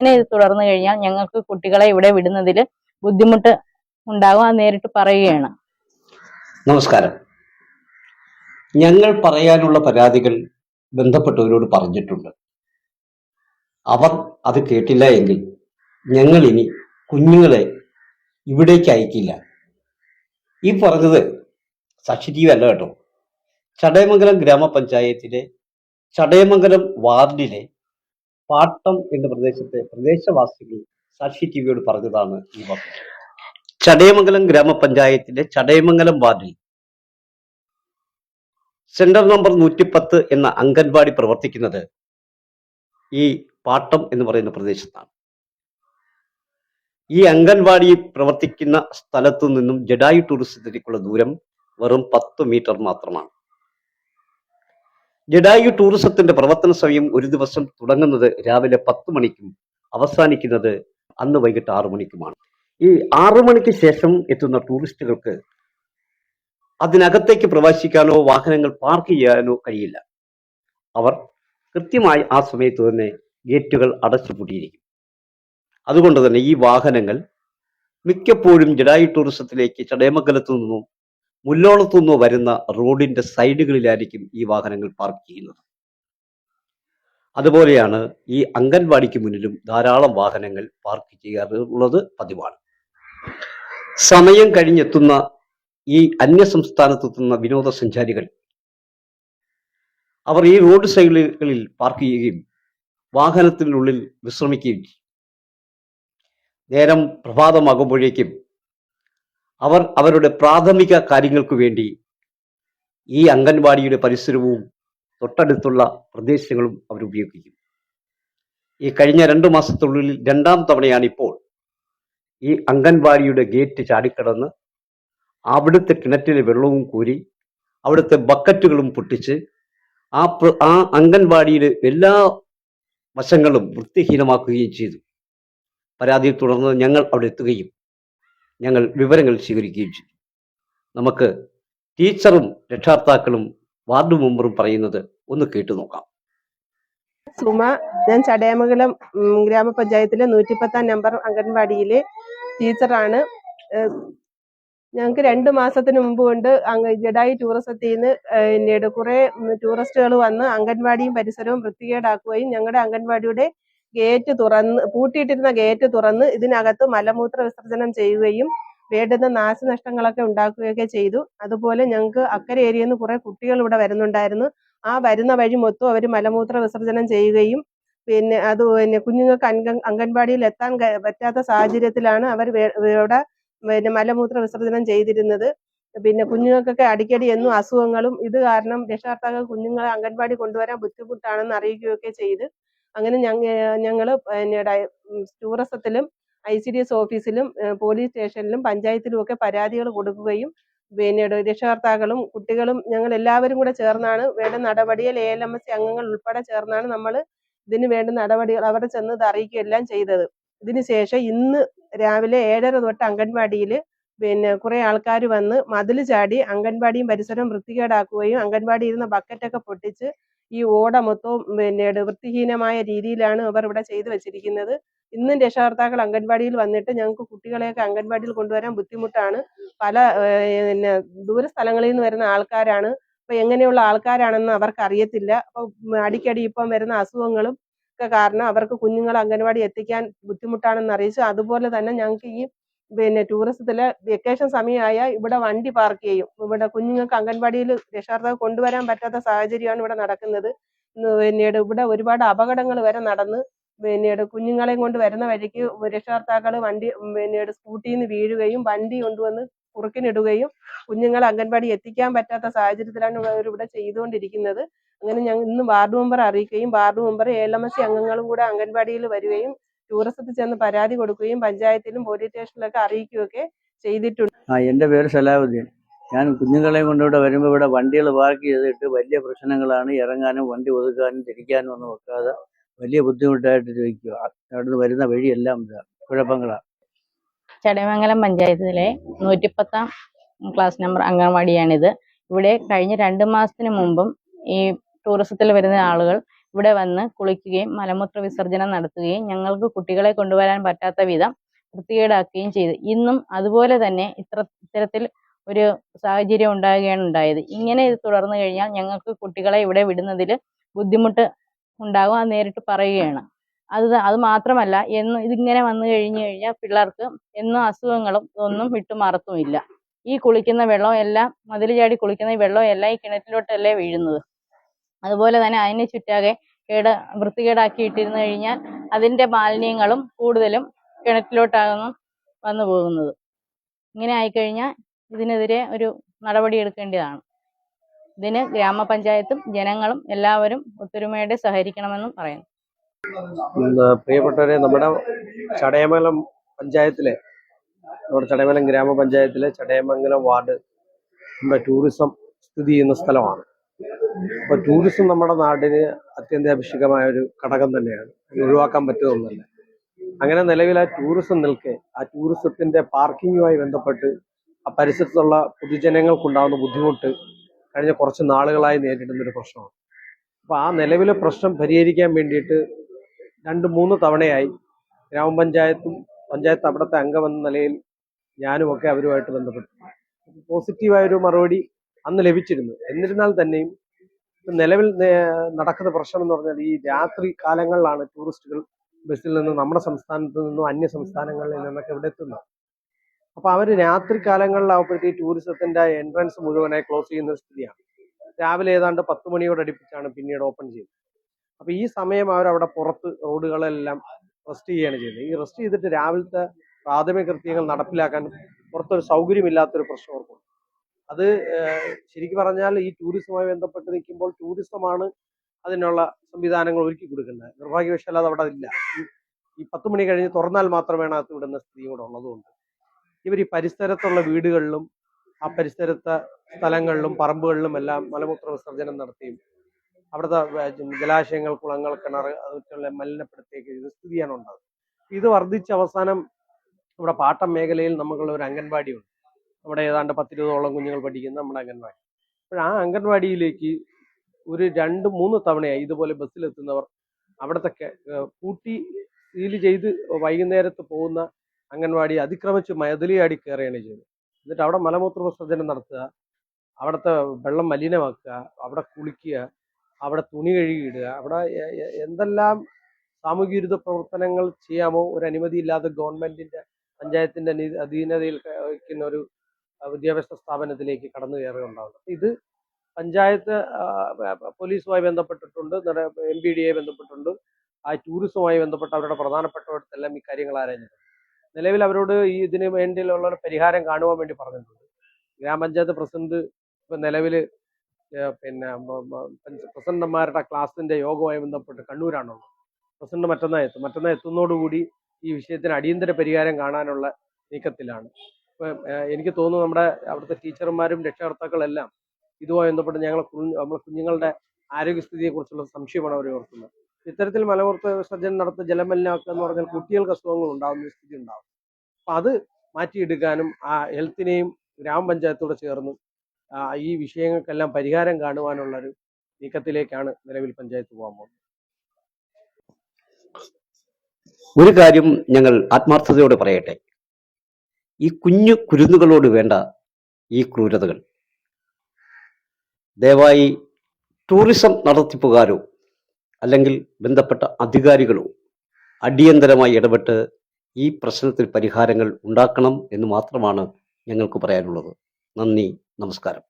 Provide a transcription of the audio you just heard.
ഇങ്ങനെ ഇത് തുടർന്നു കഴിഞ്ഞാൽ ഞങ്ങൾക്ക് കുട്ടികളെ ഇവിടെ വിടുന്നതിൽ ബുദ്ധിമുട്ട് ഉണ്ടാകും അത് നേരിട്ട് പറയുകയാണ്. നമസ്കാരം. ഞങ്ങൾ പറയാനുള്ള പരാതികൾ ബന്ധപ്പെട്ടവരോട് പറഞ്ഞിട്ടുണ്ട്. അവർ അത് കേട്ടില്ല എങ്കിൽ ഞങ്ങൾ ഇനി കുഞ്ഞുങ്ങളെ ഇവിടേക്ക് അയക്കില്ല. ഈ പറഞ്ഞത് സാക്ഷി ടി അല്ല കേട്ടോ. ചടയമംഗലം ഗ്രാമപഞ്ചായത്തിലെ ചടയമംഗലം വാർഡിലെ പാട്ടം എന്ന പ്രദേശത്തെ പ്രദേശവാസികൾ സാക്ഷി ടി വിയോട് പറഞ്ഞതാണ് ഈ വാർത്ത ചടയമംഗലം ഗ്രാമപഞ്ചായത്തിലെ ചടയമംഗലം വാർഡിൽ സെന്റർ നമ്പർ നൂറ്റിപ്പത്ത് എന്ന അംഗൻവാടി പ്രവർത്തിക്കുന്നത് ഈ പാട്ടം എന്ന് പറയുന്ന പ്രദേശത്താണ്. ഈ അംഗൻവാടി പ്രവർത്തിക്കുന്ന സ്ഥലത്തു നിന്നും ജഡായു ടൂറിസത്തിലേക്കുള്ള ദൂരം വെറും പത്ത് മീറ്റർ മാത്രമാണ്. ജഡായു ടൂറിസത്തിന്റെ പ്രവർത്തന സമയം ഒരു ദിവസം തുടങ്ങുന്നത് രാവിലെ പത്ത് മണിക്കും അവസാനിക്കുന്നത് അന്ന് വൈകിട്ട് ആറു മണിക്കുമാണ്. ഈ ആറു മണിക്ക് ശേഷം എത്തുന്ന ടൂറിസ്റ്റുകൾക്ക് അതിനകത്തേക്ക് പ്രവേശിക്കാനോ വാഹനങ്ങൾ പാർക്ക് ചെയ്യാനോ കഴിയില്ല. അവർ കൃത്യമായി ആ സമയത്ത് തന്നെ ഗേറ്റുകൾ അടച്ചുപൂട്ടിയിരിക്കും അതുകൊണ്ട് തന്നെ ഈ വാഹനങ്ങൾ മിക്കപ്പോഴും ജഡായു ടൂറിസത്തിലേക്ക് ചടയമംഗലത്തു നിന്നും മുല്ലോളത്തു നിന്നോ വരുന്ന റോഡിന്റെ സൈഡുകളിലായിരിക്കും ഈ വാഹനങ്ങൾ പാർക്ക് ചെയ്യുന്നത്. അതുപോലെയാണ് ഈ അംഗൻവാടിക്ക് മുന്നിലും ധാരാളം വാഹനങ്ങൾ പാർക്ക് ചെയ്യാറുള്ളത് പതിവാണ്. സമയം കഴിഞ്ഞെത്തുന്ന ഈ അന്യ സംസ്ഥാനത്തെത്തുന്ന വിനോദസഞ്ചാരികൾ അവർ ഈ റോഡ് സൈഡുകളിൽ പാർക്ക് ചെയ്യുകയും വാഹനത്തിനുള്ളിൽ വിശ്രമിക്കുകയും നേരം പ്രഭാതമാകുമ്പോഴേക്കും അവർ അവരുടെ പ്രാഥമിക കാര്യങ്ങൾക്ക് വേണ്ടി ഈ അംഗൻവാടിയുടെ പരിസരവും തൊട്ടടുത്തുള്ള പ്രദേശങ്ങളും അവർ ഉപയോഗിക്കും. ഈ കഴിഞ്ഞ രണ്ടു മാസത്തിനുള്ളിൽ രണ്ടാം തവണയാണ് ഇപ്പോൾ ഈ അംഗൻവാടിയുടെ ഗേറ്റ് ചാടിക്കടന്ന് അവിടുത്തെ കിണറ്റിലെ വെള്ളവും കോരി അവിടുത്തെ ബക്കറ്റുകളും പൊട്ടിച്ച് ആ ആ അംഗൻവാടിയുടെ എല്ലാ വശങ്ങളും വൃത്തിഹീനമാക്കുകയും ചെയ്തു. പരാതിയെ തുടർന്ന് ഞങ്ങൾ അവിടെ എത്തുകയും ഞങ്ങൾ വിവരങ്ങൾ സ്വീകരിക്കുകയും ചെയ്തു. നമുക്ക് ടീച്ചറും രക്ഷാർത്താക്കളും വാർഡ് മെമ്പറും പറയുന്നത് ഒന്ന് കേട്ടു നോക്കാം. സുമ ഞാൻ ചടയമംഗലം ഗ്രാമപഞ്ചായത്തിലെ നൂറ്റിപ്പത്താം നമ്പർ അംഗൻവാടിയിലെ ടീച്ചറാണ്. ഞങ്ങൾക്ക് രണ്ട് മാസത്തിന് മുമ്പ് കൊണ്ട് അങ്ങ് ജഡായി ടൂറിസത്തിൽ നിന്ന് പിന്നീട് കുറെ ടൂറിസ്റ്റുകൾ വന്ന് അംഗൻവാടിയും പരിസരവും വൃത്തികേടാക്കുകയും ഞങ്ങളുടെ അംഗൻവാടിയുടെ ഗേറ്റ് തുറന്ന് പൂട്ടിയിട്ടിരുന്ന ഗേറ്റ് തുറന്ന് ഇതിനകത്ത് മലമൂത്ര വിസർജനം ചെയ്യുകയും വേണ്ടുന്ന നാശനഷ്ടങ്ങളൊക്കെ ഉണ്ടാക്കുകയൊക്കെ ചെയ്തു. അതുപോലെ ഞങ്ങൾക്ക് അക്കരെ ഏരിയയിൽ നിന്ന് കുറെ കുട്ടികൾ ഇവിടെ വരുന്നുണ്ടായിരുന്നു. ആ വരുന്ന വഴി മൊത്തം അവർ മലമൂത്ര വിസർജനം ചെയ്യുകയും പിന്നെ അത് പിന്നെ കുഞ്ഞുങ്ങൾക്ക് അംഗ അംഗൻവാടിയിൽ എത്താൻ പറ്റാത്ത സാഹചര്യത്തിലാണ് അവർ ഇവിടെ പിന്നെ മലമൂത്ര വിസർജനം ചെയ്തിരുന്നത്. പിന്നെ കുഞ്ഞുങ്ങൾക്കൊക്കെ അടിക്കടി എന്നും അസുഖങ്ങളും ഇത് കാരണം രക്ഷകർത്താക്കൾ കുഞ്ഞുങ്ങളെ അംഗൻവാടി കൊണ്ടുവരാൻ ബുദ്ധിമുട്ടാണെന്ന് അറിയിക്കുകയൊക്കെ ചെയ്ത്. അങ്ങനെ ഞങ്ങ ഞങ്ങൾ പിന്നെ ടൂറിസത്തിലും ഐ സി ഡി എസ് ഓഫീസിലും പോലീസ് സ്റ്റേഷനിലും പഞ്ചായത്തിലും ഒക്കെ പരാതികൾ കൊടുക്കുകയും പിന്നീട് രക്ഷകർത്താക്കളും കുട്ടികളും ഞങ്ങൾ എല്ലാവരും കൂടെ ചേർന്നാണ് വേണ്ട നടപടികൾ എ എൽ എം എസ് അംഗങ്ങൾ ഉൾപ്പെടെ ചേർന്നാണ് നമ്മൾ ഇതിന് വേണ്ട നടപടികൾ അവിടെ ചെന്ന് ഇത് അറിയിക്കുകയെല്ലാം ചെയ്തത്. ഇതിനുശേഷം ഇന്ന് രാവിലെ ഏഴര തൊട്ട് അംഗൻവാടിയിൽ പിന്നെ കുറെ ആൾക്കാർ വന്ന് മതിൽ ചാടി അംഗൻവാടിയും പരിസരവും വൃത്തികേടാക്കുകയും അംഗൻവാടി ഇരുന്ന ബക്കറ്റൊക്കെ പൊട്ടിച്ച് ഈ ഓട മൊത്തവും പിന്നെ വൃത്തിഹീനമായ രീതിയിലാണ് അവർ ഇവിടെ ചെയ്തു വെച്ചിരിക്കുന്നത്. ഇന്നും രക്ഷകർത്താക്കൾ അംഗൻവാടിയിൽ വന്നിട്ട് ഞങ്ങൾക്ക് കുട്ടികളെയൊക്കെ അംഗൻവാടിയിൽ കൊണ്ടുവരാൻ ബുദ്ധിമുട്ടാണ്. പല പിന്നെ ദൂര സ്ഥലങ്ങളിൽ നിന്ന് വരുന്ന ആൾക്കാരാണ്. അപ്പൊ എങ്ങനെയുള്ള ആൾക്കാരാണെന്ന് അവർക്ക് അറിയത്തില്ല അപ്പൊ അടിക്കടി ഇപ്പം വരുന്ന അസുഖങ്ങളും ഒക്കെ കാരണം അവർക്ക് കുഞ്ഞുങ്ങളെ അംഗൻവാടി എത്തിക്കാൻ ബുദ്ധിമുട്ടാണെന്ന് അറിയിച്ചു. അതുപോലെ തന്നെ ഞങ്ങൾക്ക് ഈ പിന്നെ ടൂറിസത്തിലെ വെക്കേഷൻ സമയമായ ഇവിടെ വണ്ടി പാർക്ക് ചെയ്യും. ഇവിടെ കുഞ്ഞുങ്ങൾക്ക് അംഗൻവാടിയിൽ രക്ഷകർത്താവ് കൊണ്ടുവരാൻ പറ്റാത്ത സാഹചര്യമാണ് ഇവിടെ നടക്കുന്നത്. പിന്നീട് ഇവിടെ ഒരുപാട് അപകടങ്ങൾ വരെ നടന്ന് പിന്നീട് കുഞ്ഞുങ്ങളെയും കൊണ്ട് വരുന്ന വഴിക്ക് രക്ഷകർത്താക്കൾ വണ്ടി പിന്നീട് സ്കൂട്ടിയിൽ നിന്ന് വീഴുകയും വണ്ടി കൊണ്ടുവന്ന് കുറുക്കിനിടുകയും കുഞ്ഞുങ്ങളെ അംഗൻവാടി എത്തിക്കാൻ പറ്റാത്ത സാഹചര്യത്തിലാണ് ഇവിടെ ചെയ്തുകൊണ്ടിരിക്കുന്നത്. അങ്ങനെ ഞങ്ങൾ ഇന്ന് വാർഡ് മെമ്പർ അറിയിക്കുകയും ward member A L M S അംഗങ്ങളും കൂടെ അംഗൻവാടിയിൽ വരികയും ടൂറിസത്തിൽ ചെന്ന് പരാതി കൊടുക്കുകയും പഞ്ചായത്തിലും പോലീസ് സ്റ്റേഷനിലൊക്കെ അറിയിക്കുകയൊക്കെ ചെയ്തിട്ടുണ്ട്. ആ എന്റെ പേര് സലാഹുദ്ദീൻ ഞാൻ കുഞ്ഞുങ്ങളെയും കൊണ്ട് ഇവിടെ വരുമ്പോൾ ഇവിടെ വണ്ടികൾ പാർക്ക് ചെയ്തിട്ട് വലിയ പ്രശ്നങ്ങളാണ്. ഇറങ്ങാനും വണ്ടി ഒതുക്കാനും തിരിക്കാനും ഒന്നും വെക്കാതെ വലിയ ബുദ്ധിമുട്ടായിട്ട് ചോദിക്കുക അവിടുന്ന് വരുന്ന വഴിയെല്ലാം ഇതാ കുഴപ്പങ്ങളാണ് ചടയമംഗലം പഞ്ചായത്തിലെ നൂറ്റിപ്പത്താം ക്ലാസ് നമ്പർ അംഗൻവാടിയാണിത്. ഇവിടെ കഴിഞ്ഞ രണ്ട് മാസത്തിന് മുമ്പും ഈ ടൂറിസത്തിൽ വരുന്ന ആളുകൾ ഇവിടെ വന്ന് കുളിക്കുകയും മലമൂത്ര വിസർജനം നടത്തുകയും ഞങ്ങൾക്ക് കുട്ടികളെ കൊണ്ടുവരാൻ പറ്റാത്ത വിധം വൃത്തികേടാക്കുകയും ചെയ്തു. ഇന്നും അതുപോലെ തന്നെ ഇത്ര ഇത്തരത്തിൽ ഒരു സാഹചര്യം ഉണ്ടാകുകയാണ് ഉണ്ടായത്. ഇങ്ങനെ ഇത് തുടർന്നു കഴിഞ്ഞാൽ ഞങ്ങൾക്ക് കുട്ടികളെ ഇവിടെ വിടുന്നതിൽ ബുദ്ധിമുട്ട് ഉണ്ടാകും അത് നേരിട്ട് പറയുകയാണ്. അത് അത് മാത്രമല്ല എന്ന് ഇതിങ്ങനെ വന്നു കഴിഞ്ഞു കഴിഞ്ഞാൽ പിള്ളേർക്ക് എന്നും അസുഖങ്ങളും ഒന്നും വിട്ടുമാറത്തുമില്ല. ഈ കുളിക്കുന്ന വെള്ളം എല്ലാം മതിൽ ചാടി കുളിക്കുന്ന വെള്ളം എല്ലാം ഈ കിണറ്റിലോട്ടല്ലേ വീഴുന്നത്? അതുപോലെ തന്നെ അതിന് ചുറ്റാകെ കേട് വൃത്തികേടാക്കി ഇട്ടിരുന്നു കഴിഞ്ഞാൽ അതിന്റെ മാലിന്യങ്ങളും കൂടുതലും കിണറ്റിലോട്ടാകുന്നു വന്നു പോകുന്നത്. ഇങ്ങനെ ആയിക്കഴിഞ്ഞാൽ ഇതിനെതിരെ ഒരു നടപടി എടുക്കേണ്ടതാണ്. ഇതിന് ഗ്രാമപഞ്ചായത്തും ജനങ്ങളും എല്ലാവരും ഒത്തൊരുമയോടെ സഹകരിക്കണമെന്നും പറയുന്നു. പ്രിയപ്പെട്ടവരെ നമ്മുടെ ചടയമംഗലം പഞ്ചായത്തിലെ നമ്മുടെ ചടയമംഗലം ഗ്രാമപഞ്ചായത്തിലെ ചടയമംഗലം വാർഡ് നമ്മുടെ ടൂറിസം സ്ഥിതി ചെയ്യുന്ന സ്ഥലമാണ്. അപ്പൊ ടൂറിസം നമ്മുടെ നാടിന് അത്യന്താപേക്ഷികമായ ഒരു ഘടകം തന്നെയാണ്. ഒഴിവാക്കാൻ പറ്റുന്നതല്ല അങ്ങനെ നിലവിൽ ആ ടൂറിസം നിൽക്കെ ആ ടൂറിസത്തിന്റെ പാർക്കിങ്ങുമായി ബന്ധപ്പെട്ട് ആ പരിസരത്തുള്ള പൊതുജനങ്ങൾക്കുണ്ടാകുന്ന ബുദ്ധിമുട്ട് കഴിഞ്ഞ കുറച്ച് നാളുകളായി നേരിടുന്ന ഒരു പ്രശ്നമാണ്. അപ്പൊ ആ നിലവിലെ പ്രശ്നം പരിഹരിക്കാൻ വേണ്ടിയിട്ട് രണ്ട് മൂന്ന് തവണയായി ഗ്രാമപഞ്ചായത്തും പഞ്ചായത്ത് അവിടുത്തെ അംഗമെന്ന നിലയിൽ ഞാനുമൊക്കെ അവരുമായിട്ട് ബന്ധപ്പെട്ടു. പോസിറ്റീവായൊരു മറുപടി അന്ന് ലഭിച്ചിരുന്നു. എന്നിരുന്നാൽ തന്നെയും നിലവിൽ നടക്കുന്ന പ്രശ്നം എന്ന് പറഞ്ഞാൽ ഈ രാത്രി കാലങ്ങളിലാണ് ടൂറിസ്റ്റുകൾ ബസ്സിൽ നിന്ന് നമ്മുടെ സംസ്ഥാനത്ത് നിന്നും അന്യ സംസ്ഥാനങ്ങളിൽ നിന്നൊക്കെ ഇവിടെ എത്തുന്നത്. അപ്പൊ അവർ രാത്രി കാലങ്ങളിലാവുമ്പോഴത്തേക്ക് ടൂറിസത്തിന്റെ എൻട്രൻസ് മുഴുവനായി ക്ലോസ് ചെയ്യുന്ന സ്ഥിതിയാണ്. രാവിലെ ഏതാണ്ട് പത്ത് മണിയോട് അടുപ്പിച്ചാണ് പിന്നീട് ഓപ്പൺ ചെയ്യുന്നത്. അപ്പൊ ഈ സമയം അവരവിടെ പുറത്ത് റോഡുകളെല്ലാം റെസ്റ്റ് ചെയ്യുകയാണ് ചെയ്യുന്നത്. ഈ റെസ്റ്റ് ചെയ്തിട്ട് രാവിലത്തെ പ്രാഥമിക കൃത്യങ്ങൾ നടപ്പിലാക്കാൻ പുറത്തൊരു സൗകര്യമില്ലാത്തൊരു പ്രശ്നം അവർക്കുണ്ട് അത് ശരിക്കും പറഞ്ഞാൽ ഈ ടൂറിസവുമായി ബന്ധപ്പെട്ട് നിൽക്കുമ്പോൾ ടൂറിസമാണ് അതിനുള്ള സംവിധാനങ്ങൾ ഒരുക്കി കൊടുക്കേണ്ടത്. നിർഭാഗ്യവശാൽ അത് അവിടെ ഇല്ല ഈ- പത്ത് മണി കഴിഞ്ഞ് തുറന്നാൽ മാത്രമേ അകത്ത് വിടുന്ന സ്ഥിതി കൂടെ ഉള്ളതുകൊണ്ട്. ഇവർ ഈ പരിസരത്തുള്ള വീടുകളിലും ആ പരിസരത്തെ സ്ഥലങ്ങളിലും പറമ്പുകളിലും എല്ലാം മലമൂത്ര വിസർജനം നടത്തിയും അവിടുത്തെ ജലാശയങ്ങൾ കുളങ്ങൾ കിണർ അതുപോലെ മലിനപ്പെടുത്തിയൊക്കെ ഇത് സ്ഥിതിയാണ് ഉണ്ടാകുന്നത് ഇത് വർദ്ധിച്ച അവസാനം ഇവിടെ പാട്ടം മേഖലയിൽ നമുക്കുള്ള ഒരു അംഗൻവാടി നമ്മുടെ ഏതാണ്ട് പത്തിരുപതോളം കുഞ്ഞുങ്ങൾ പഠിക്കുന്ന നമ്മുടെ അംഗൻവാടി. അപ്പോൾ ആ അംഗൻവാടിയിലേക്ക് ഒരു രണ്ട് മൂന്ന് തവണയായി ഇതുപോലെ ബസ്സിലെത്തുന്നവർ അവിടുത്തെ കൂട്ടി സീൽ ചെയ്ത് വൈകുന്നേരത്ത് പോകുന്ന അംഗൻവാടി അതിക്രമിച്ച് മതിലിയാടി കയറുകയാണ് ചെയ്തത് എന്നിട്ട് അവിടെ മലമൂത്ര വിസർജനം നടത്തുക അവിടുത്തെ വെള്ളം മലിനമാക്കുക അവിടെ കുളിക്കുക അവിടെ തുണി കഴുകിയിടുക അവിടെ എന്തെല്ലാം സാമൂഹ്യ വിരുദ്ധ പ്രവർത്തനങ്ങൾ ചെയ്യാമോ ഒരു അനുമതിയില്ലാതെ ഗവൺമെന്റിന്റെ പഞ്ചായത്തിന്റെ അധീനതയിൽ വയ്ക്കുന്ന ഒരു വിദ്യാഭ്യാസ സ്ഥാപനത്തിലേക്ക് കടന്നു കയറുകയുണ്ടാവുന്നത് അപ്പം ഇത് പഞ്ചായത്ത് പോലീസുമായി ബന്ധപ്പെട്ടിട്ടുണ്ട് എം പി ഡിയെ ബന്ധപ്പെട്ടുണ്ട് ആ ടൂറിസവുമായി ബന്ധപ്പെട്ട് അവരുടെ പ്രധാനപ്പെട്ടവർത്തെല്ലാം ഈ കാര്യങ്ങൾ ആരാഞ്ഞിട്ടുണ്ട്. നിലവിൽ അവരോട് ഈ ഇതിന് വേണ്ടിയുള്ള പരിഹാരം കാണുവാൻ വേണ്ടി പറഞ്ഞിട്ടുണ്ട്. ഗ്രാമപഞ്ചായത്ത് പ്രസിഡന്റ് ഇപ്പൊ നിലവിൽ പിന്നെ പ്രസിഡന്റുമാരുടെ ക്ലാസിന്റെ യോഗവുമായി ബന്ധപ്പെട്ട് കണ്ണൂരാണുള്ളത്. പ്രസിഡന്റ് മറ്റന്നാ എത്തും. മറ്റന്നാ എത്തുന്നതോടുകൂടി ഈ വിഷയത്തിന് അടിയന്തര പരിഹാരം കാണാനുള്ള നീക്കത്തിലാണ്. എനിക്ക് തോന്നുന്നു നമ്മുടെ അവിടുത്തെ ടീച്ചർമാരും രക്ഷകർത്താക്കളെല്ലാം ഇതുമായി ബന്ധപ്പെട്ട് ഞങ്ങളെ നമ്മുടെ കുഞ്ഞുങ്ങളുടെ ആരോഗ്യസ്ഥിതിയെ കുറിച്ചുള്ള സംശയമാണ് അവർ ഓർക്കുന്നത് ഇത്തരത്തിൽ മലമൂത്ര വിസർജനം നടത്തുന്ന ജലമലിനാക്കുക എന്ന് പറഞ്ഞാൽ കുട്ടികൾക്ക് അസുഖങ്ങൾ ഉണ്ടാകുന്ന സ്ഥിതി ഉണ്ടാകും. അപ്പം അത് മാറ്റിയെടുക്കാനും ആ ഹെൽത്തിനെയും ഗ്രാമപഞ്ചായത്തോട് ചേർന്ന് ഈ വിഷയങ്ങൾക്കെല്ലാം പരിഹാരം കാണുവാനുള്ള ഒരു നീക്കത്തിലേക്കാണ് നിലവിൽ പഞ്ചായത്ത് പോകാൻ പോകുന്നത്. ഒരു കാര്യം ഞങ്ങൾ ആത്മാർത്ഥതയോടെ പറയട്ടെ. ഈ കുഞ്ഞു കുരുന്നുകളോട് വേണ്ട ഈ ക്രൂരതകൾ. ദയവായി ടൂറിസം നടത്തിപ്പുകാരോ അല്ലെങ്കിൽ ബന്ധപ്പെട്ട അധികാരികളോ അടിയന്തരമായി ഇടപെട്ട് ഈ പ്രശ്നത്തിൽ പരിഹാരങ്ങൾ ഉണ്ടാക്കണം എന്ന് മാത്രമാണ് ഞങ്ങൾക്ക് പറയാനുള്ളത്. നന്ദി നമസ്കാരം.